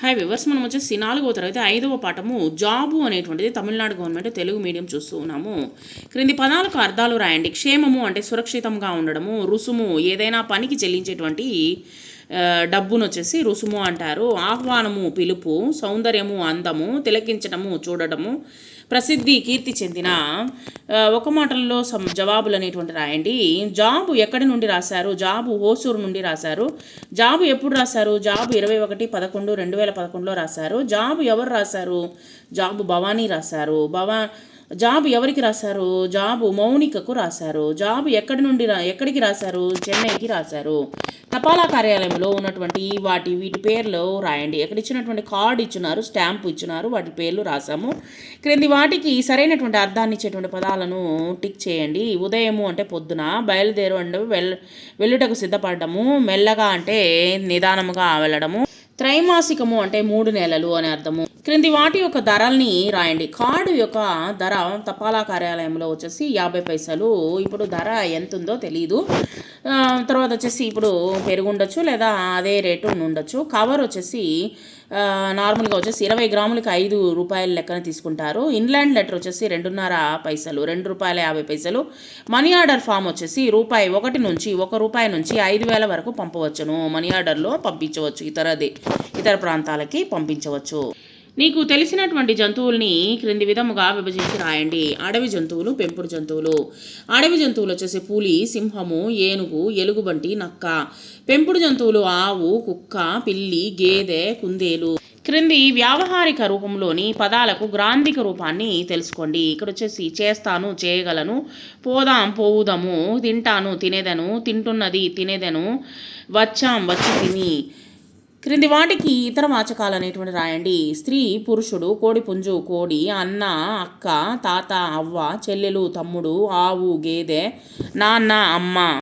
Hi viewers మనం వచ్చేసి నాలుగవ తరగతి ఐదవ పాఠము జాబు అనేటువంటిది తమిళనాడు గవర్నమెంట్ తెలుగు మీడియం చూస్తూ ఉన్నాము. క్రింది పదాలకు అర్థాలు రాయండి. క్షేమము అంటే సురక్షితంగా ఉండడము రుసుము ఏదైనా పనికి చెల్లించేటువంటి డబ్బును వచ్చేసి రుసుము అంటారు. ఆహ్వానము పిలుపు సౌందర్యము అందము తిలకించడము చూడడము ప్రసిద్ధి కీర్తి చెందిన ఒక మాటల్లో సమ్ జవాబులు అనేటువంటి రాయండి. జాబు ఎక్కడి నుండి రాశారు? జాబు హోసూరు నుండి రాశారు. జాబు ఎప్పుడు రాశారు? జాబు ఇరవై ఒకటి పదకొండు రెండు వేల పదకొండులో రాశారు. జాబు ఎవరు రాశారు? జాబు భవానీ రాశారు. భవా జాబ్ ఎవరికి రాశారు? జాబు మౌనికకు రాశారు. జాబు ఎక్కడి నుండి రా ఎక్కడికి రాశారు? చెన్నైకి రాశారు. తపాలా కార్యాలయంలో ఉన్నటువంటి వాటి వీటి పేర్లు రాయండి. ఇక్కడ ఇచ్చినటువంటి కార్డు ఇచ్చినారు స్టాంప్ ఇచ్చినారు వాటి పేర్లు రాసాము. క్రింది వాటికి సరైనటువంటి అర్థాన్ని ఇచ్చేటువంటి పదాలను టిక్ చేయండి. ఉదయము అంటే పొద్దున బయలుదేరు అంటే వెల్ వెళ్ళుటకు సిద్ధపడము మెల్లగా అంటే నిదానముగా వెళ్ళడము. త్రైమాసికము అంటే మూడు నెలలు అని అర్థము. క్రింది వాటి యొక్క ధరల్ని రాయండి. కార్డు యొక్క ధర తపాలా కార్యాలయంలో వచ్చేసి యాభై పైసలు. ఇప్పుడు ధర ఎంత ఉందో తెలియదు తర్వాత వచ్చేసి ఇప్పుడు పెరుగుండొచ్చు లేదా అదే రేటు ఉండొచ్చు కవర్ వచ్చేసి నార్మల్గా వచ్చేసి ఇరవై గ్రాములకి ఐదు రూపాయల లెక్కన తీసుకుంటారు. ఇన్లాండ్ లెటర్ వచ్చేసి రెండున్నర పైసలు రెండు రూపాయల యాభై పైసలు. మనీ ఆర్డర్ ఫామ్ వచ్చేసి రూపాయి ఒకటి నుంచి ఒక రూపాయి నుంచి ఐదు వేల వరకు పంపవచ్చును. మనీ ఆర్డర్లో పంపించవచ్చు ఇతరది ఇతర ప్రాంతాలకి పంపించవచ్చు. నీకు తెలిసినటువంటి జంతువుల్ని క్రింది విధముగా విభజించి రాయండి. అడవి జంతువులు పెంపుడు జంతువులు. అడవి జంతువులు వచ్చేసి పులి సింహము ఏనుగు ఎలుగుబంటి నక్క. పెంపుడు జంతువులు ఆవు కుక్క పిల్లి గేదె కుందేలు. క్రింది వ్యావహారిక రూపంలోని పదాలకు గ్రాంధిక రూపాన్ని తెలుసుకోండి. ఇక్కడ వచ్చేసి చేస్తాను చేయగలను పోదాం పోవుదము తింటాను తినేదను తింటున్నది తినేదను వచ్చాం వచ్చి తిని. క్రింది వాటికి ఇతర వాచకాలు అనేటువంటి రాయండి. స్త్రీ పురుషుడు కోడి పుంజు కోడి అన్న అక్క తాత అవ్వ చెల్లెలు తమ్ముడు ఆవు గేదె నాన్న అమ్మ.